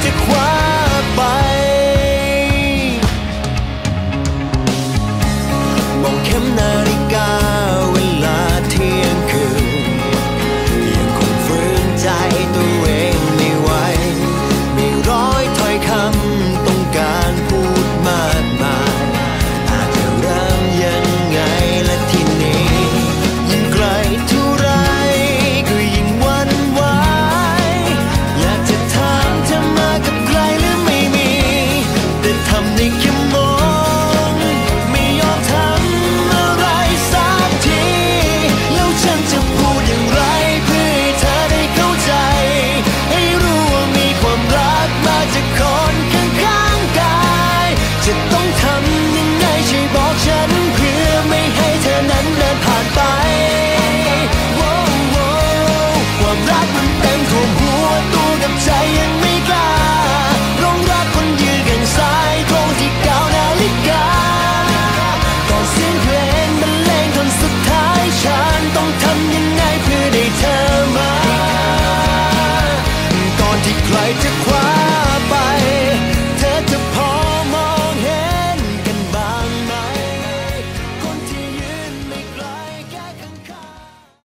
to quit. ทำยังไงช่วยบอกฉันเพื่อไม่ให้เธอนั้น